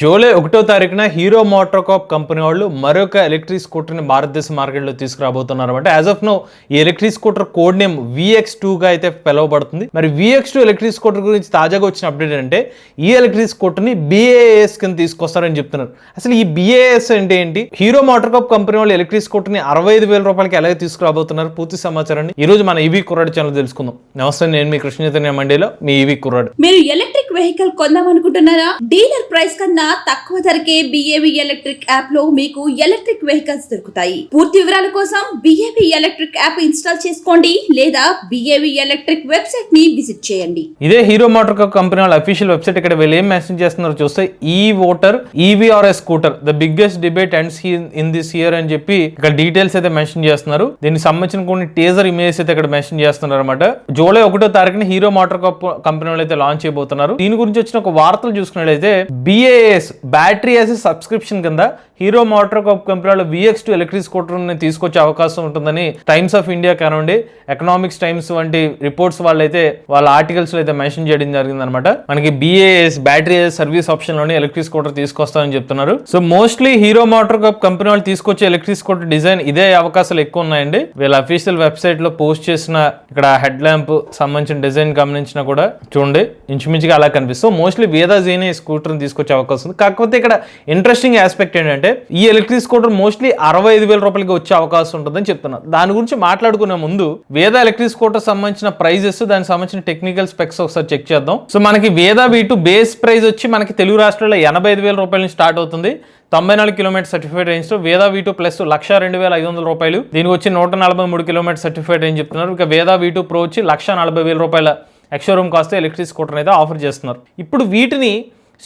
July ఒకటో తారీఖున hero motor cap company వాళ్ళు మరొక ఎలక్ట్రిక్ స్కూటర్ని భారతదేశ మార్కెట్లో తీసుకురాబోతున్నారు అంటే యాజ్ ఆఫ్ నో ఈ electric scooter code name VX టూగా అయితే పిలువబడుతుంది. మరి విఎక్స్ టూ ఎలక్ట్రిక్ స్కూటర్ గురించి తాజాగా వచ్చిన అప్డేట్ ఏంటంటే ఈ ఎలక్ట్రిక్ స్కూటర్ని బిఏఎస్ కింద తీసుకొస్తారని చెప్తున్నారు. అసలు ఈ బిఏఎస్ అంటే ఏంటి? హీరో మోటార్ కాప్ కంపెనీ వాళ్ళు ఎలక్ట్రిక్ స్కూటర్ని అరవై ఐదు వేల రూపాయలకి ఎలా తీసుకురాబోతున్నారు? పూర్తి సమాచారాన్ని ఈ రోజు మన ఈవీ కుర్రాడు ఛానల్ తెలుసుకుందాం. నమస్తే నేను మీ కృష్ణ చైతన్య మండీలో మీ ఈవీ కుర్రాడు. మీరు ఎలక్ట్రిక్ వెహికల్ కొందామనుకుంటున్నారా డీలర్ ప్రైస్ కన్నా తక్కువ ధరకే బిఏవి ఎలక్ట్రిక్ యాప్లో మీకు ఎలక్ట్రిక్ వెహికల్స్ దొరుకుతాయి. పూర్తి వివరాల కోసం బిఏవి ఎలక్ట్రిక్ యాప్ ఇన్స్టాల్ చేసుకోండి లేదా బిఏవి ఎలక్ట్రిక్ వెబ్సైట్ని విజిట్ చేయండి. ఇదే హీరో మోటార్ కంపెనీ వాళ్ళ అఫీషియల్ వెబ్సైట్ ఇక్కడ వీళ్ళు ఏం మెన్షన్ చేస్తున్నారో చూస్తే ఈ ఓటర్ ఈవీఆర్ఎస్ scooter the biggest debate ends in this year అని చెప్పి ఇక్కడ డీటెయిల్స్ అయితే మెన్షన్ చేస్తున్నారు. దీనికి సంబంధించిన కొన్ని టేజర్ ఇమేజెస్ అయితే ఇక్కడ మెన్షన్ చేస్తున్నారు అనమాట జూలై ఒకటో తారీఖున హీరో మోటార్ కంపెనీ వాళ్ళు అయితే లాంచ్ చేయబోతున్నారు. దీని గురించి వచ్చిన ఒక వార్తలు చూసుకున్నట్లయితే బిఏఎస్ బ్యాటరీ యాజ్ సబ్స్క్రిప్షన్ కింద హీరో మోటార్ కాప్ కంపెనీ వాళ్ళు విఎక్స్ టూ ఎలక్ట్రిక్ స్కూటర్ని తీసుకొచ్చే అవకాశం ఉంటుందని టైమ్స్ ఆఫ్ ఇండియా కానివ్వండి ఎకనామిక్స్ టైమ్స్ వంటి రిపోర్ట్స్ వాళ్ళైతే వాళ్ళ ఆర్టికల్స్ అయితే మెన్షన్ చేయడం జరిగింది అనమాట మనకి బిఏఎస్ బ్యాటరీ సర్వీస్ ఆప్షన్లోని ఎలక్ట్రిక్ స్కూటర్ తీసుకొస్తామని చెప్తున్నారు. So mostly Hero Motor Corp company వాళ్ళు తీసుకొచ్చే ఎలక్ట్రిక్ స్కూటర్ డిజైన్ ఇదే అవకాశాలు ఎక్కువ ఉన్నాయండి. వీళ్ళ అఫీషియల్ వెబ్సైట్లో పోస్ట్ చేసిన ఇక్కడ హెడ్ ల్యాంప్ సంబంధించిన డిజైన్ గమనించినా కూడా చూడండి ఇంచుమించుగా అలా కనిపిస్తుంది. మోస్ట్లీ వేదా జీనే స్కూటర్ తీసుకొచ్చే అవకాశం వస్తుంది. కాకపోతే ఇక్కడ ఇంట్రెస్టింగ్ ఆస్పెక్ట్ ఏంటంటే ఈ ఎలక్ట్రిక్ స్కూటర్ మోస్ట్లీ అరవై ఐదు వేల రూపాయలకి వచ్చే అవకాశం ఉంటుందని చెప్తున్నారు. దాని గురించి మాట్లాడుకునే ముందు వేద ఎలక్ట్రిక్ స్కూటర్ సంబంధించిన ప్రైజెస్ దానికి సంబంధించిన టెక్నికల్ స్పెక్స్ ఒకసారి చెక్ చేద్దాం. సో మనకి వేద వీటు బేస్ ప్రైస్ వచ్చి మనకి తెలుగు రాష్ట్రాల్లో ఎనభై ఐదు వేల రూపాయల నుంచి స్టార్ట్ అవుతుంది. తొంభై నాలుగు kilometre certified రేంజ్తో Vida V two plus lakh రెండు వేల ఐదు వందల రూపాయలు. దీనికి వచ్చి నూట నలభై మూడు కిలోమీటర్ సర్టిఫైడ్ రేంజ్ చెప్తున్నారు. ఇక వేదా వీ టూ ప్రో వచ్చి లక్ష నలభై వేల రూపాయల ex showroom cost electric scooter అయితే ఆఫర్ చేస్తున్నారు. ఇప్పుడు వీటిని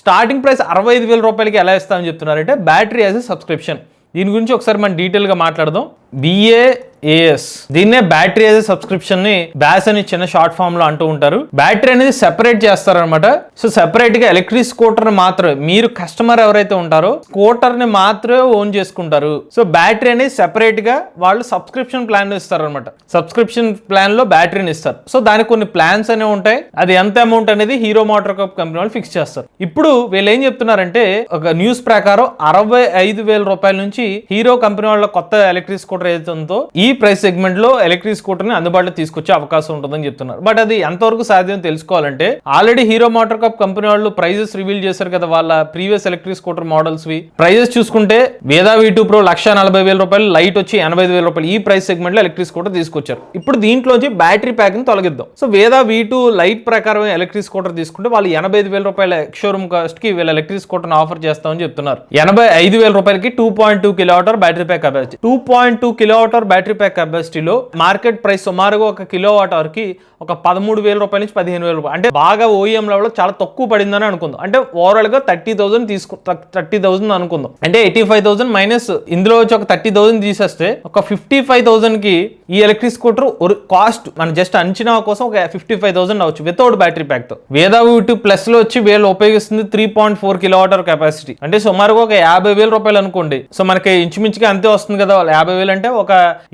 స్టార్టింగ్ ప్రైస్ అరవై ఐదు వేల రూపాయలకి ఎలా ఇస్తామని చెప్తున్నారంటే బ్యాటరీ యాజ్ సబ్స్క్రిప్షన్. దీని గురించి ఒకసారి మనం డీటెయిల్గా మాట్లాడదాం. బిఏఏఎస్ దీన్నే బ్యాటరీ యాజ్ సబ్స్క్రిప్షన్ని బ్యాస్ అని చిన్న షార్ట్ ఫామ్లో అంటూ ఉంటారు. బ్యాటరీ అనేది సెపరేట్ చేస్తారనమాట సో సెపరేట్గా ఎలక్ట్రిక్ స్కూటర్ని మాత్రమే. మీరు కస్టమర్ ఎవరైతే ఉంటారో స్కూటర్ని మాత్రమే ఓన్ చేసుకుంటారు. సో బ్యాటరీ అనేది సెపరేట్గా వాళ్ళు సబ్స్క్రిప్షన్ ప్లాన్ ఇస్తారు అనమాట సబ్స్క్రిప్షన్ ప్లాన్లో బ్యాటరీని ఇస్తారు. సో దానికి కొన్ని ప్లాన్స్ అనేవి ఉంటాయి. అది ఎంత అమౌంట్ అనేది హీరో మోటార్ కప్ కంపెనీ వాళ్ళు ఫిక్స్ చేస్తారు. ఇప్పుడు వీళ్ళు ఏం చెప్తున్నారంటే ఒక న్యూస్ ప్రకారం అరవై ఐదు వేల రూపాయల నుంచి హీరో కంపెనీ వాళ్ళ కొత్త ఎలక్ట్రిక్ స్కూటర్ ఏదైతే ఉందో ఈ ప్రైస్ సెగ్మెంట్లో ఎలక్ట్రిక్ స్కూటర్ని అందుబాటులో తీసుకొచ్చే అవకాశం ఉంటుందని చెప్తున్నారు. బట్ అది ఎంతవరకు సాధ్యం తెలుసుకోవాలంటే already Hero Motor Corp company వాళ్ళు ప్రైజెస్ రివీల్ చేశారు కదా వాళ్ళ ప్రీవియస్ ఎలక్ట్రిక్ స్కూటర్ మోడల్స్ వి. ప్రైజెస్ చూసుకుంటే Vida V two pro lakh నలభై వేల రూపాయలు లైట్ వచ్చి ఎనభై ఐదు వేల రూపాయలు ఈ ప్రైస్ సెగ్మెంట్లో ఎలక్ట్రిక్ స్కూటర్ తీసుకొచ్చారు. ఇప్పుడు దీంట్లోంచి బ్యాటరీ ప్యాక్ని తొలగిద్దాం. So Vida V two lite ప్రకారం ఎలక్ట్రిక్ స్కూటర్ తీసుకుంటే వాళ్ళు ఎనభై ఐదు వేల రూపాయల షోరూమ్ కాస్ట్కి వీళ్ళ ఎలక్ట్రిక్ స్కూటర్ ఆఫర్ చేస్తామని చెప్తున్నారు. ఎనభై ఐదు వేల రూపాయలకి two point two kilowatt battery pack capacity two point two kilowatt battery pack కెపాసిటీలో market price సుమారుగా ఒక కిలో వాటర్కి ఒక పదమూడు వేల రూపాయల నుంచి పదిహేను వేల రూపాయలు. అంటే బాగా ఓఎం లెవెల్లో చాలా తక్కువ పడిందని అనుకుందాం. అంటే ఓవరాల్గా థర్టీ థౌసండ్ తీసుకు థర్టీ థౌసండ్ అనుకుందాం. అంటే ఎయిటీ ఫైవ్ థౌసండ్ మైనస్ ఇందులో వచ్చి ఒక థర్టీ థౌసండ్ తీసేస్తే ఒక ఫిఫ్టీ ఫైవ్ థౌసండ్కి ఈ ఎలక్ట్రిక్ స్కూటర్ కాస్ట్ మన జస్ట్ అంచనా కోసం ఒక ఫిఫ్టీ ఫైవ్ థౌసండ్ అవచ్చు వితౌట్ బ్యాటరీ ప్యాక్తో వేదా టూ ప్లస్లో వచ్చి వీళ్ళు ఉపయోగిస్తుంది three point four kilowatt capacity అంటే సుమారుగా ఒక యాభై వేల రూపాయలు అనుకోండి. సో మనకి ఇంచుమించుగా అంతే వస్తుంది కదా యాభై వేలు అంటే ఒక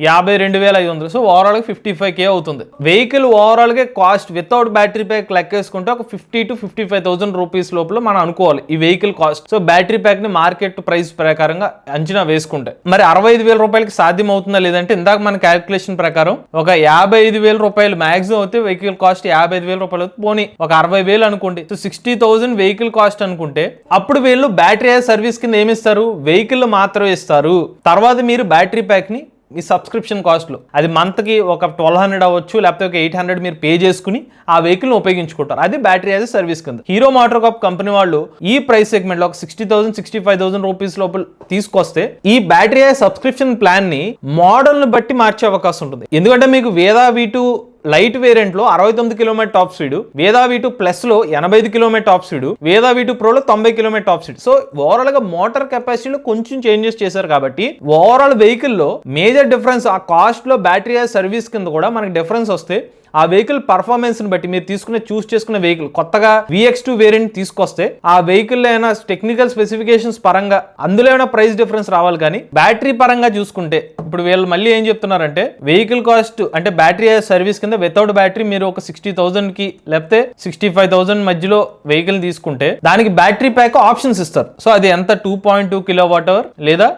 యాభై రెండు వేల ఐదు వందలు. సో ఓవరాల్గా ఫిఫ్టీ ఫైవ్ కే అవుతుంది. వెహికల్ ఓవరాల్గా కాస్ట్ వితౌట్ బ్యాటరీ ప్యాక్ లెక్కేసుకుంటే ఒక fifty to fifty five thousand rupees లోపల మనం అనుకోవాలి ఈ వెహికల్ కాస్ట్ సో బ్యాటరీ ప్యాక్ని మార్కెట్ ప్రైస్ ప్రకారంగా అంచనా వేసుకుంటే. మరి అరవై ఐదు వేల రూపాయలకి సాధ్యం అవుతుందా లేదంటే ఇందాక మన క్యాల్కులేషన్ ప్రకారం ఒక యాభై ఐదు వేల రూపాయలు మాక్సిమం అయితే వెహికల్ కాస్ట్ యాభై ఐదు వేల రూపాయలు పోనీ ఒక అరవై వేలు అనుకోండి. So sixty thousand vehicle cost అనుకుంటే అప్పుడు వీళ్ళు బ్యాటరీ సర్వీస్ కింద ఏమిస్తారు? వెహికల్ మాత్రమే ఇస్తారు. తర్వాత మీరు బ్యాటరీ ప్యాక్ని మీ సబ్స్క్రిప్షన్ కాస్ట్లో. అది మంత్కి ఒక ట్వెల్వ్ హండ్రెడ్ అవ్వచ్చు లేకపోతే ఒక ఎయిట్ హండ్రెడ్ మీరు పే చేసుకుని ఆ వెహికల్ని ఉపయోగించుకుంటారు. అది బ్యాటరీ యాజ్ సర్వీస్ కింద. హీరో మోటార్ కాప్ కంపెనీ వాళ్ళు ఈ ప్రైస్ సెగ్మెంట్లో ఒక sixty thousand sixty five thousand rupees లోపల తీసుకొస్తే ఈ బ్యాటరీ యాజ్ సబ్స్క్రిప్షన్ ప్లాన్ని మోడల్ని బట్టి మార్చే అవకాశం ఉంటుంది. ఎందుకంటే మీకు వేదా వీ లైట్ వేరియంట్లో అరవై తొమ్మిది kilometre top speed Vida V ప్లస్లో ప్లస్లో ఎనభై ఐదు kilometre top speed Vida V two ప్రోలో తొంభై కిలోమీటర్ టాప్ స్పీడ్. సో ఓవరాల్గా మోటార్ కెపాసిటీలో కొంచెం చేంజెస్ చేశారు కాబట్టి ఓవరాల్ వెహికల్లో మేజర్ డిఫరెన్స్ ఆ కాస్ట్లో బ్యాటరీ సర్వీస్ కింద కూడా మనకి డిఫరెన్స్ వస్తే ఆ వెహికల్ పర్ఫార్మెన్స్ని బట్టి మీరు తీసుకునే చూస్ చేసుకునే వెహికల్ కొత్తగా విఎక్స్ టూ వేరియంట్ తీసుకొస్తే ఆ వెహికల్ ఏమైనా టెక్నికల్ స్పెసిఫికేషన్స్ పరంగా అందులో ఏమైనా ప్రైస్ డిఫరెన్స్ రావాలి కానీ బ్యాటరీ పరంగా చూసుకుంటే ఇప్పుడు వీళ్ళు మళ్ళీ ఏం చెప్తున్నారంటే వెహికల్ కాస్ట్ అంటే బ్యాటరీ సర్వీస్ కింద వితౌట్ బ్యాటరీ మీరు ఒక సిక్స్టీ థౌసండ్కి లేకపోతే సిక్స్టీ ఫైవ్ థౌసండ్ మధ్యలో వెహికల్ తీసుకుంటే దానికి బ్యాటరీ ప్యాక్ ఆప్షన్స్ ఇస్తారు. సో అది ఎంత? Two point two kilo watt hour లేదా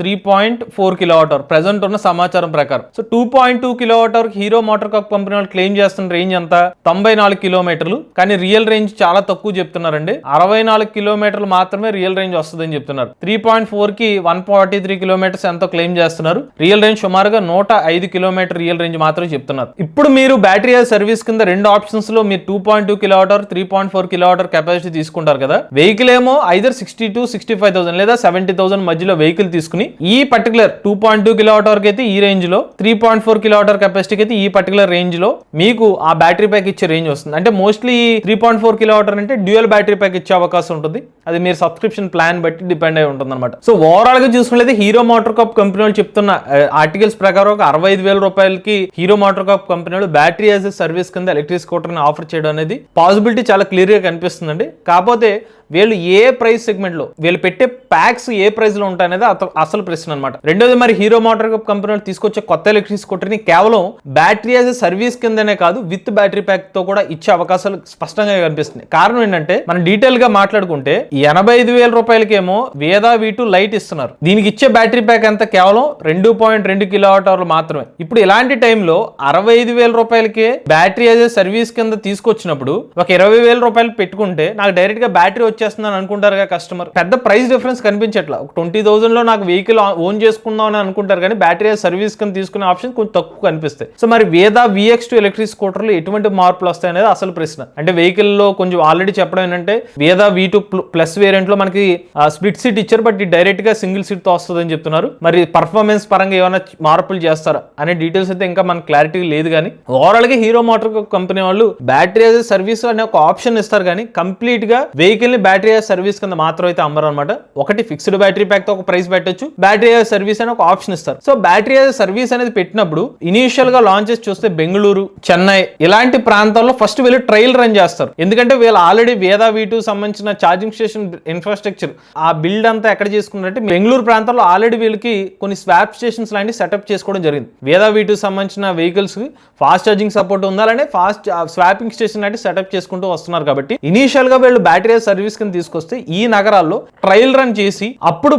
three point four kilowatt hour present ఉన్న సమాచారం ప్రకారం. So two point two kilowatt hour Hero Motor కాక్ కంపెనీ వాళ్ళు క్లెయిమ్ చేస్తున్న రేంజ్ ఎంత? తొంభై నాలుగు కిలోమీటర్లు. కానీ రియల్ రేంజ్ చాలా తక్కువ చెప్తున్నారండి. అరవై నాలుగు కిలోమీటర్లు మాత్రమే రియల్ రేంజ్ వస్తుందని చెప్తున్నారు. త్రీ పాయింట్ ఫోర్కి వన్ ఫార్టీ త్రీ కిలోమీటర్స్ ఎంతో క్లెయిమ్ చేస్తున్నారు. రియల్ రేంజ్ సుమారుగా నూట ఐదు కిలోమీటర్ రియల్ రేంజ్ మాత్రమే చెప్తున్నారు. ఇప్పుడు మీరు బ్యాటరీ సర్వీస్ కింద రెండు ఆప్షన్స్లో మీరు two point two kilo hour three point four kilo hour capacity తీసుకుంటారు కదా. వెహికల్ ఏమో either sixty to sixty five thousand లేదా సెవెంటీ థౌసండ్ మధ్యలో వెహికల్ తీసుకుని ఈ particular two point two kilo watt అయితే ఈ రేంజ్లో three point four kilo watt కెపాసిటీకి అయితే ఈ పర్టికులర్ రేంజ్లో మీకు ఆ బ్యాటరీ ప్యాక్ ఇచ్చే రేంజ్ వస్తుంది. అంటే mostly three point four kilo watt అంటే డ్యూయల్ బ్యాటరీ ప్యాక్ ఇచ్చే అవకాశం ఉంటుంది. అది మీరు సబ్స్క్రిప్షన్ ప్లాన్ బట్టి డిపెండ్ అయి ఉంటుంది అనమాట సో ఓవరాల్గా చూసుకున్నట్లయితే హీరో మోటార్ కప్ కంపెనీ వాళ్ళు చెప్తున్న ఆర్టికల్స్ ప్రకారం ఒక అరవై ఐదు వేల రూపాయలకి హీరో మోటార్ కప్ కంపెనీ వాళ్ళు బ్యాటరీ యాజ్ ఎ సర్వీస్ కింద ఎలక్ట్రిక్ స్కూటర్ని ఆఫర్ చేయడం అనేది పాసిబిలిటీ చాలా క్లియర్గా కనిపిస్తుందండి. కాకపోతే వీళ్ళు ఏ ప్రైస్ సెగ్మెంట్లో వీళ్ళు పెట్టే ప్యాక్స్ ఏ ప్రైస్లో ఉంటాయనేది అసలు ప్రశ్న అనమాట రెండోది మరి హీరో మోటార్ కప్ తీసుకొచ్చే కొత్త ఎలక్ట్రిక్ స్కూటర్ని కేవలం బ్యాటరీ యాజ్ ఎ సర్వీస్ కిందనే కాదు విత్ బ్యాటరీ ప్యాక్తో కూడా ఇచ్చే అవకాశాలు స్పష్టంగా కనిపిస్తుంది కారణం ఏంటంటే మనం డీటెయిల్గా మాట్లాడుకుంటే ఎనభై ఐదు వేల రూపాయలకేమో వేదా వీ టూ లైట్ ఇస్తున్నారు. దీనికి ఇచ్చే బ్యాటరీ ప్యాక్ అంతా కేవలం రెండు పాయింట్ రెండు కిలోవాట్ అవర్లు మాత్రమే. ఇప్పుడు ఇలాంటి టైంలో అరవై ఐదు వేల రూపాయలకే బ్యాటరీ యాజ్ ఎ సర్వీస్ కింద తీసుకొచ్చినప్పుడు ఒక ఇరవై వేల రూపాయలు పెట్టుకుంటే నాకు డైరెక్ట్గా బ్యాటరీ వచ్చేస్తుందని అనుకుంటారుగా కస్టమర్ పెద్ద ప్రైస్ డిఫరెన్స్ కనిపించట్లా. ఒక ట్వంటీ థౌసండ్లో నాకు వెహికల్ ఓన్ చేసుకుందాం అని అనుకుంటారు కానీ బ్యాటరీ సర్వీస్ కింద తీసుకునే ఆప్షన్ కొంచెం తక్కువ కనిపిస్తాయి. సో మరి వేదా విఎక్స్ టూ ఎలక్ట్రిక్ స్కూటర్లు ఎటువంటి మార్పులు వస్తాయి అనేది అసలు ప్రశ్న. అంటే వెహికల్లో కొంచెం ఆల్రెడీ చెప్పడం ఏంటంటే వేదా వీ టూ ప్లస్ వేరియంట్లో మనకి స్ప్లిట్ సీట్ ఇచ్చారు బట్ డైరెక్ట్గా సింగిల్ సీట్తో వస్తుందని చెప్తున్నారు. మరి పర్ఫార్మెన్స్ పరంగా ఏమైనా మార్పులు చేస్తారా? అనే డీటెయిల్స్ అయితే ఇంకా మనకి క్లారిటీ లేదు కానీ ఓవరాల్గా హీరో మోటార్ కంపెనీ వాళ్ళు బ్యాటరీ సర్వీస్ అనే ఒక ఆప్షన్ ఇస్తారు కానీ కంప్లీట్గా వెహికల్ని బ్యాటరీ యాజ్ సర్వీస్ కింద మాత్రం అయితే అమ్మరు అనమాట ఒకటి ఫిక్స్డ్ బ్యాటరీ ప్యాక్తో ఒక ప్రైస్ పెట్టొచ్చు. బ్యాటరీ యాజ్ సర్వీస్ అని ఒక ఆప్షన్ ఇస్తారు. సో బ్యాటరీ యాజ్ సర్వీస్ అనేది పెట్టినప్పుడు ఇనీషియల్గా లాంచెస్ చూస్తే బెంగళూరు చెన్నై ఇలాంటి ప్రాంతాల్లో ఫస్ట్ వీళ్ళు ట్రయల్ రన్ చేస్తారు. ఎందుకంటే వీళ్ళు ఆల్రెడీ వేదా వీటు సంబంధించిన ఛార్జింగ్ స్టేషన్ ఇన్ఫ్రాస్ట్రక్చర్ ఆ బిల్డ్ అంతా ఎక్కడ చేసుకున్నారంటే బెంగళూరు ప్రాంతాల్లో ఆల్రెడీ వీళ్ళకి కొన్ని స్వాప్ స్టేషన్స్ లాంటి సెటప్ చేసుకోవడం జరిగింది. వేదా వీటు సంబంధించిన వెహికల్స్ ఫాస్ట్ ఛార్జింగ్ సపోర్ట్ ఉండాలనే ఫాస్ట్ స్వాపింగ్ స్టేషన్ లాంటి సెటప్ చేసుకుంటూ వస్తున్నారు కాబట్టి ఇనీషియల్గా వీళ్ళు బ్యాటరీ సర్వీస్ కింద తీసుకొస్తే ఈ నగరాల్లో ట్రయల్ రన్ చేసి అప్పుడు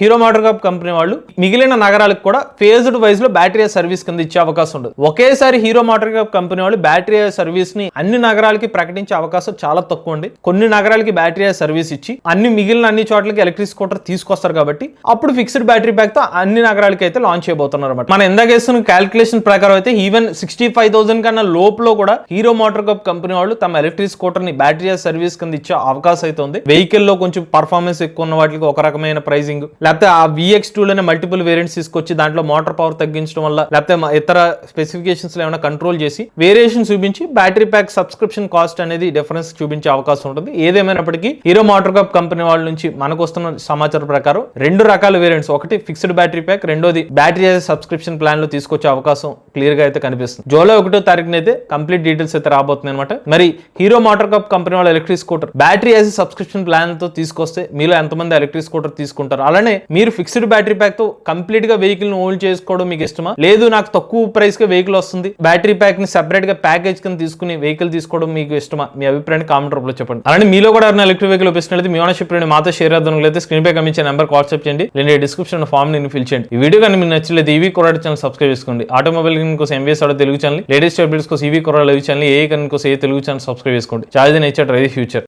హీరో మోటార్ కప్ కంపెనీ వాళ్ళు మిగిలిన నగరాలకు కూడా ఫేజ్డ్ వైజ్లో బ్యాటరీ సర్వీస్ కింద ఇచ్చే అవకాశం ఉండదు. ఒకేసారి హీరో మోటార్ కప్ కంపెనీ వాళ్ళు బ్యాటరీ సర్వీస్ని అన్ని నగరాలకి ప్రకటించే అవకాశం చాలా తక్కువ ఉంది. కొన్ని నగరాలకి బ్యాటరీ సర్వీస్ ఇచ్చి అన్ని మిగిలిన అన్ని చోట్లకి ఎలక్ట్రిక్ స్కూటర్ తీసుకొస్తారు కాబట్టి అప్పుడు ఫిక్స్డ్ బ్యాటరీ బ్యాక్తో అన్ని నగరాలకి అయితే లాంచ్ చేయబోతున్నారు అనమాట మనం ఇందాక వేస్తున్న క్యాల్కులేషన్ ప్రకారం అయితే ఈవెన్ సిక్స్టీ ఫైవ్ థౌసండ్ కన్నా లోపులో కూడా హీరో మోటార్ కప్ కంపెనీ వాళ్ళు తమ ఎలక్ట్రిక్ స్కూటర్ని బ్యాటరీ సర్వీస్ కింద ఇచ్చే అవకాశం అయితే ఉంది. వెహికల్లో కొంచెం పర్ఫార్మెన్స్ ఎక్కువ ఉన్న వాటికి ఒక రకమైన ప్రైసింగ్ లేకపోతే ఆ విఎక్స్ టూలోనే మల్టిపుల్ వేరియంట్స్ తీసుకొచ్చి దాంట్లో మోటార్ పవర్ తగ్గించడం వల్ల లేకపోతే ఇతర స్పెసిఫికేషన్స్లో ఏమైనా కంట్రోల్ చేసి వేరియేషన్ చూపించి బ్యాటరీ ప్యాక్ సబ్స్క్రిప్షన్ కాస్ట్ అనేది డిఫరెన్స్ చూపించే అవకాశం ఉంటుంది. ఏదేమైనప్పటికీ హీరో మోటార్ కప్ కంపెనీ వాళ్ళ నుంచి మనకు వస్తున్న సమాచారం ప్రకారం రెండు రకాల వేరియంట్స్ ఒకటి ఫిక్స్డ్ బ్యాటరీ ప్యాక్ రెండోది బ్యాటరీ సబ్స్క్రిప్షన్ ప్లాన్లో తీసుకొచ్చే అవకాశం క్లియర్గా అయితే కనిపిస్తుంది. జూలై ఒకటో తారీఖున అయితే కంప్లీట్ డీటెయిల్స్ అయితే రాబోతుంది అనమాట మరి హీరో మోటార్ కప్ కంపెనీ వాళ్ళ electric scooter battery as subscription ప్లాన్తో తీసుకొస్తే మీలో ఎంతమంది ఎలక్ట్రిక్ స్కూటర్ తీసుకుంటారు? అలానే మీరు ఫిక్స్డ్ బ్యాటరీ ప్యాక్తో కంప్లీట్గా వెహికల్ ఓల్డ్ చేసుకోవడం మీకు ఇష్టమా? లేదు నాకు తక్కువ ప్రైస్కి వెహికల్ వస్తుంది. బ్యాటరీ ప్యాక్ని సెపరేట్గా ప్యాకేజ్ కింద తీసుకుని వెహికల్ తీసుకోవడం మీకు ఇష్టమా? మీ అభిప్రాయాన్ని కామెంట్ రూపంలో చెప్పండి. అలానే మీలో కూడా ఎవరైనా ఎలక్ట్రిక్ వెహికల్ ఉపయోగించినట్లయితే మీ ఓనర్షిప్ని మాతో షేర్ అయితే స్క్రీన్ పై కమించే నెంబర్ వాట్సాప్ చేయండి. లేదా డిస్క్రిప్షన్ ఫామ్ని ఫిల్ చేయండి. ఈ వీడియో కానీ మీకు నచ్చలేదు ఈవీ కొరాడ ఛానల్ సబ్స్క్రైబ్ చేసుకోండి. ఆటోమొబైల్ కోసం ఎంబీఎస్ ఆడో తెలుగు ఛానల్ లేటెస్ట్ అప్డేట్స్ కోసం ఈవీ కొరాడ లైవ్ ఛానల్ ఏ కన్ కోసం ఏ తెలుగు ఛానల్ సబ్స్క్రైబ్ చేసుకోండి. Charge nature రైది future